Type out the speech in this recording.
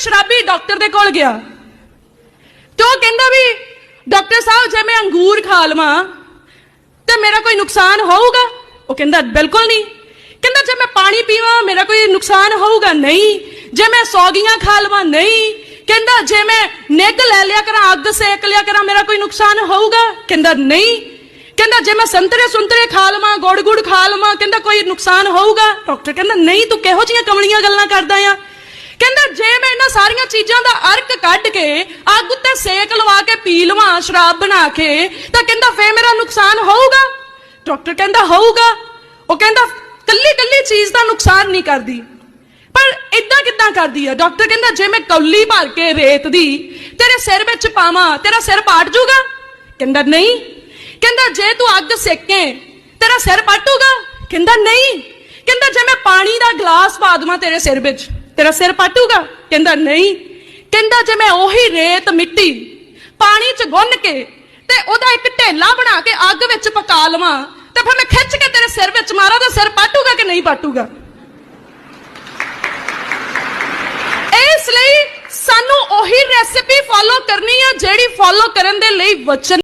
ਸ਼ਰਾਬੀ ਡਾਕਟਰ ਦੇ ਕੋਲ ਗਿਆ। ਤੇ ਉਹ ਕਹਿੰਦਾ ਵੀ, ਡਾਕਟਰ ਸਾਹਿਬ, ਜੇ ਮੈਂ ਅੰਗੂਰ ਖਾ ਲਵਾਂ, ਤੇ ਮੇਰਾ ਕੋਈ ਨੁਕਸਾਨ ਹੋਊਗਾ? ਉਹ ਕਹਿੰਦਾ, ਬਿਲਕੁਲ ਨਹੀਂ। ਕਹਿੰਦਾ, ਜੇ ਮੈਂ ਪਾਣੀ ਪੀਵਾਂ, ਮੇਰਾ ਕੋਈ ਨੁਕਸਾਨ ਹੋਊਗਾ? ਨਹੀਂ। ਜੇ ਮੈਂ ਸੌਗੀਆਂ ਖਾ ਲਵਾਂ, ਨਹੀਂ। ਕਹਿੰਦਾ, ਜੇ ਮੈਂ ਨਿੱਘ ਲੈ ਲਿਆ ਕਰਾਂ, ਅੱਗ ਸੇਕ ਲਿਆ ਕਰਾਂ, ਮੇਰਾ ਕੋਈ ਨੁਕਸਾਨ ਹੋਊਗਾ? ਕਹਿੰਦਾ, ਨਹੀਂ। ਕਹਿੰਦਾ, ਜੇ ਮੈਂ ਸੰਤਰੇ ਸੁੰਤਰੇ ਖਾ ਲਵਾਂ ਗੁੜ ਗੁੜ ਖਾ ਲਵਾਂ, ਕਹਿੰਦਾ, ਕੋਈ ਨੁਕਸਾਨ ਹੋਊਗਾ? ਡਾਕਟਰ ਕਹਿੰਦਾ, ਨਹੀਂ, ਤੂੰ ਕਿਹੋ ਜੀਆਂ ਕਮਲੀਆਂ ਗੱਲਾਂ ਕਰਦਾ ਆ? ਕਹਿੰਦਾ, ਜੇ ਮੈਂ ਸਾਰੀਆਂ ਚੀਜ਼ਾਂ ਦਾ ਅਰਕ ਕੱਢ ਕੇ ਅੱਗ ਉੱਤੇ ਸੇਕ ਲਵਾ ਕੇ ਪੀ ਲਵਾਂ, ਸ਼ਰਾਬ ਬਣਾ ਕੇ, ਤਾਂ ਕਹਿੰਦਾ ਫੇਰ ਮੇਰਾ ਨੁਕਸਾਨ ਹੋਊਗਾ? ਡਾਕਟਰ ਕਹਿੰਦਾ ਹੋਊਗਾ। ਉਹ ਕਹਿੰਦਾ ਕੱਲੀ ਕੱਲੀ ਚੀਜ਼ ਦਾ ਨੁਕਸਾਨ ਨਹੀਂ ਕਰਦੀ। ਪਰ ਇਦਾਂ ਕਿੱਦਾਂ ਕਰਦੀ ਆ? ਡਾਕਟਰ ਕਹਿੰਦਾ ਜੇ ਮੈਂ ਕੌਲੀ ਭਰ ਕੇ ਰੇਤ ਦੀ ਤੇਰੇ ਸਿਰ ਵਿੱਚ ਪਾਵਾਂ, ਤੇਰਾ ਸਿਰ ਪਾਟ ਜੂਗਾ? ਕਹਿੰਦਾ ਨਹੀਂ। ਕਹਿੰਦਾ ਜੇ ਤੂੰ ਅੱਗ ਸੇਕੇ, ਤੇਰਾ ਸਿਰ ਪਾਟੂਗਾ? ਕਹਿੰਦਾ ਨਹੀਂ। ਕਹਿੰਦਾ ਜੇ ਮੈਂ ਪਾਣੀ ਦਾ ਗਲਾਸ ਪਾ ਦਵਾਂ ਤੇਰੇ ਸਿਰ ਵਿੱਚ ਤੇਰਾ ਸਿਰ ਪਾਟੂਗਾ? ਕਹਿੰਦਾ, ਨਹੀਂ। ਕਹਿੰਦਾ, ਜੇ ਮੈਂ ਉਹੀ ਰੇਤ ਮਿੱਟੀ ਪਾਣੀ 'ਚ ਗੁੰਨ ਕੇ ਤੇ ਉਹਦਾ ਇੱਕ ਢੇਲਾ ਬਣਾ ਕੇ ਅੱਗ ਵਿੱਚ ਪਕਾ ਲਵਾਂ, ਤੇ ਫਿਰ ਮੈਂ ਖਿੱਚ ਕੇ ਤੇਰੇ ਸਿਰ ਵਿੱਚ ਮਾਰਾਂ ਤਾਂ ਸਿਰ ਪਾਟੂਗਾ ਕਿ ਨਹੀਂ ਪਾਟੂਗਾ? ਇਸ ਲਈ ਸਾਨੂੰ ਉਹੀ ਰੈਸਿਪੀ ਫੋਲੋ ਕਰਨੀ ਹੈ ਜਿਹੜੀ ਫੋਲੋ ਕਰਨ ਦੇ ਲਈ ਵਚਨ